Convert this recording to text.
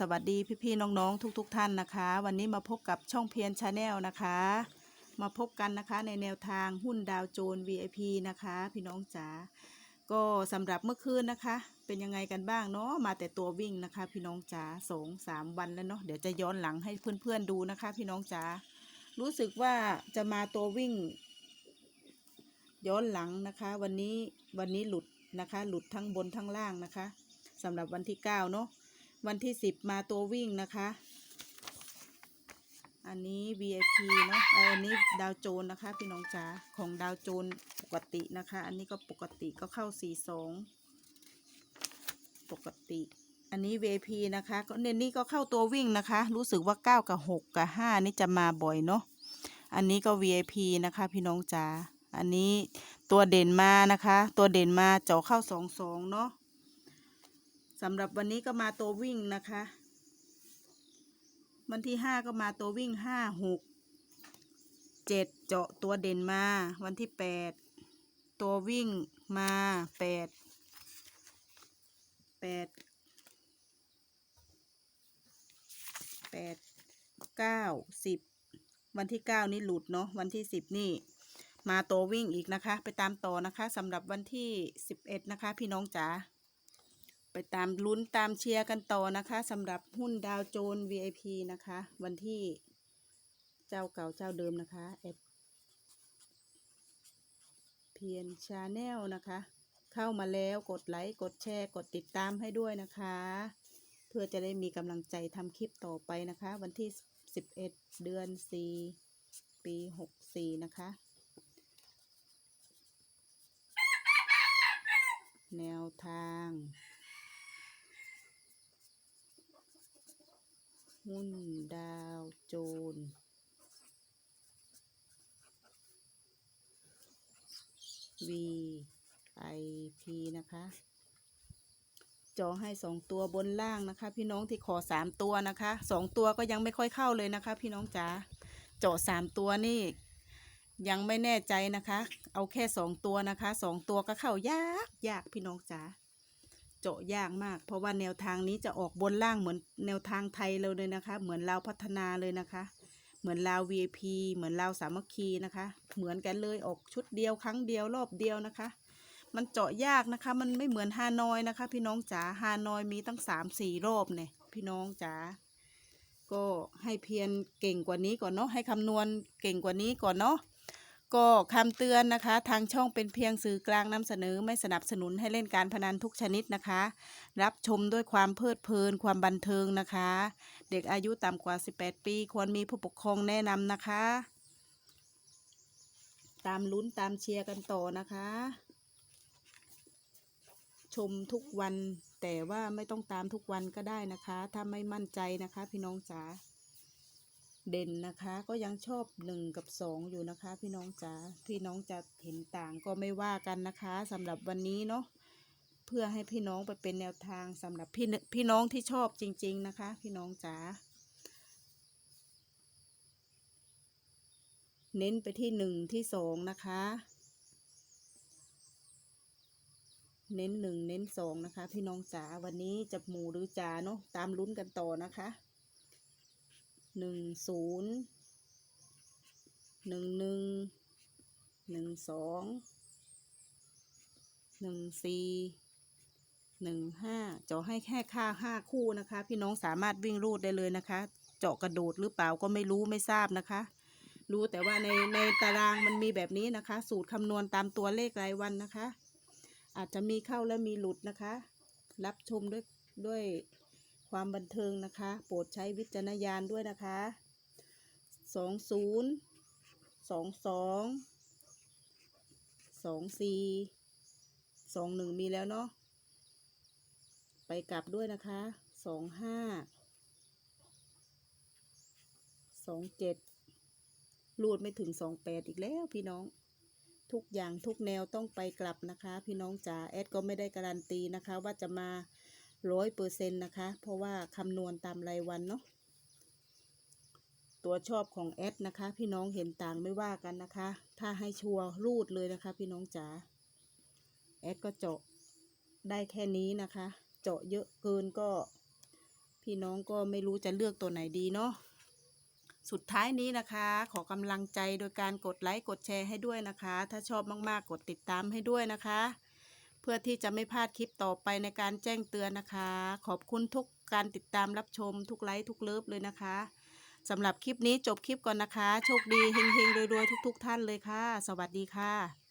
สวัสดีพี่ๆน้องๆ ทุก ๆ ท่านนะคะ วันนี้มาพบกับช่องเพียนชาแนลนะคะ มาพบกันนะคะในแนวทางหุ้นดาวโจน VIP นะคะ พี่น้องจ๋าก็สำหรับเมื่อคืนนะคะ เป็นยังไงกันบ้างเนาะมาแต่ตัววิ่งนะคะ พี่น้องจ๋าสองสามวันแล้วเนาะเดี๋ยวจะย้อนหลังให้เพื่อนๆดูนะคะ พี่น้องจ๋ารู้สึกว่าจะมาตัววิ่ง ย้อนหลังนะคะ วันนี้วันนี้หลุดนะคะ หลุดทั้งบนทั้งล่างนะคะสำหรับวันที่เก้าเนาะ วันที่สิบมาตัววิ่งนะคะ อันนี้ VIP เนาะเอออันนี้ดาวโจนนะคะ พี่น้องจ๋าของดาวโจนปกตินะคะ อันนี้ก็ปกติก็เข้าสี่สองปกติ อันนี้ VIP นะคะก็เนี่ยนี่ก็เข้าตัววิ่งนะคะ รู้สึกว่าเก้ากับหกกับห้านี่จะมาบ่อยเนาะอันนี้ก็ VIP นะคะ พี่น้องจ๋าอันนี้ตัวเด่นมานะคะ ตัวเด่นมาเจาะเข้าสองสองเนาะ สำหรับวันนี้ก็มาตัววิ่งนะคะ วันที่ห้าก็มาตัววิ่งห้าหกเจ็ดเจาะตัวเด่นมา วันที่แปดตัววิ่งมาแปดแปดแปดเก้าสิบวันที่เก้านี่หลุดเนาะวันที่สิบนี่มาตัววิ่งอีกนะคะ ไปตามต่อนะคะสำหรับวันที่สิบเอ็ดนะคะ พี่น้องจ๋า ไปตามลุ้นตามเชียร์กันต่อนะคะสำหรับหุ้นดาวโจน VIP นะคะ วันที่เจ้าเก่าเจ้าเดิมนะคะแอดเพียนชาแนลนะคะ เข้ามาแล้วกดไลค์ กดแชร์ กดติดตามให้ด้วยนะคะ เพื่อจะได้มีกำลังใจทำคลิปต่อไปนะคะ วันที่ 11 เดือน 4 ปี 64 นะคะ แนวทาง หุ้นดาวโจน VIP นะคะ จอให้สองตัวบนล่างนะคะ พี่น้องที่ขอสามตัวนะคะสองตัวก็ยังไม่ค่อยเข้าเลยนะคะ พี่น้องจ๋าจาะสามตัวนี่ยังไม่แน่ใจนะคะ เอาแค่สองตัวนะคะสองตัวก็เข้ายากยากพี่น้องจ๋า เจาะยากมาก เพราะว่าแนวทางนี้จะออกบนล่างเหมือนแนวทางไทยเราเลยนะคะ เหมือนเราพัฒนาเลยนะคะ เหมือนลาว VIP เหมือนลาวสามัคคีนะคะ เหมือนกันเลยออกชุดเดียวครั้งเดียวรอบเดียวนะคะ มันเจาะยากนะคะ มันไม่เหมือนฮานอยนะคะ พี่น้องจ๋าฮานอยมีตั้งสามสี่รอบเนี่ยพี่น้องจ๋าก็ให้เพียรเก่งกว่านี้ก่อนเนาะให้คำนวณเก่งกว่านี้ก่อนเนาะ ก็คำเตือนนะคะ ทางช่องเป็นเพียงสื่อกลางนำเสนอไม่สนับสนุนให้เล่นการพนันทุกชนิดนะคะ รับชมด้วยความเพลิดเพลินความบันเทิงนะคะ เด็กอายุต่ำกว่า 18 ปี ควรมีผู้ปกครองแนะนำนะคะ ตามลุ้นตามเชียร์กันต่อนะคะ ชมทุกวันแต่ว่าไม่ต้องตามทุกวันก็ได้นะคะ ถ้าไม่มั่นใจนะคะ พี่น้องจ๋า เด่นนะคะ ก็ยังชอบหนึ่งกับสองอยู่นะคะ พี่น้องจ๋าพี่น้องจะเห็นต่างก็ไม่ว่ากันนะคะสำหรับวันนี้เนาะเพื่อให้พี่น้องไปเป็นแนวทางสำหรับพี่พี่น้องที่ชอบจริง ๆนะคะ พี่น้องจ๋าเน้นไปที่หนึ่งที่สองนะคะ เน้นหนึ่งเน้นสองนะคะ พี่น้องจ๋าวันนี้จะหมูหรือจ๋าเนาะตามลุ้นกันต่อนะคะ หนึ่งศูนย์หนึ่งหนึ่งหนึ่งสองหนึ่งสี่หนึ่งห้าเจาะให้แค่ค่าห้าคู่นะคะ พี่น้องสามารถวิ่งรูดได้เลยนะคะ เจาะกระโดดหรือเปล่าก็ไม่รู้ไม่ทราบนะคะ รู้แต่ว่าในในตารางมันมีแบบนี้นะคะ สูตรคำนวณตามตัวเลขรายวันนะคะ อาจจะมีเข้าและมีหลุดนะคะ รับชมด้วยด้วย ความบันเทิงนะคะ โปรดใช้วิจารณญาณด้วยนะคะสองศูนย์สองสองสองสี่สองหนึ่งมีแล้วเนาะไปกลับด้วยนะคะสองห้าสองเจ็ดรูดไม่ถึงสองแปดอีกแล้วพี่น้อง ทุกอย่างทุกแนวต้องไปกลับนะคะ พี่น้องจ๋าแอดก็ไม่ได้การันตีนะคะ ว่าจะมา ร้อยเปอร์เซ็นต์นะคะ เพราะว่าคำนวณตามรายวันเนาะตัวชอบของแอดนะคะ พี่น้องเห็นต่างไม่ว่ากันนะคะ ถ้าให้ชัวร์รูดเลยนะคะ พี่น้องจ๋าแอดก็เจาะได้แค่นี้นะคะ เจาะเยอะเกินก็ พี่น้องก็ไม่รู้จะเลือกตัวไหนดีเนาะสุดท้ายนี้นะคะ ขอกำลังใจโดยการกดไลค์กดแชร์ให้ด้วยนะคะ ถ้าชอบมากๆ กดติดตามให้ด้วยนะคะ พื่อที่จะไม่พลาดคลิปต่อไปในการแจ้งเตือนนะคะ ขอบคุณทุกการติดตามรับชมทุกไลค์ทุกเลิฟเลยนะคะสำหรับคลิปนี้จบคลิปก่อนนะคะ โชคดีเฮงๆรวยๆทุก ๆ ท่านเลยค่ะ สวัสดีค่ะ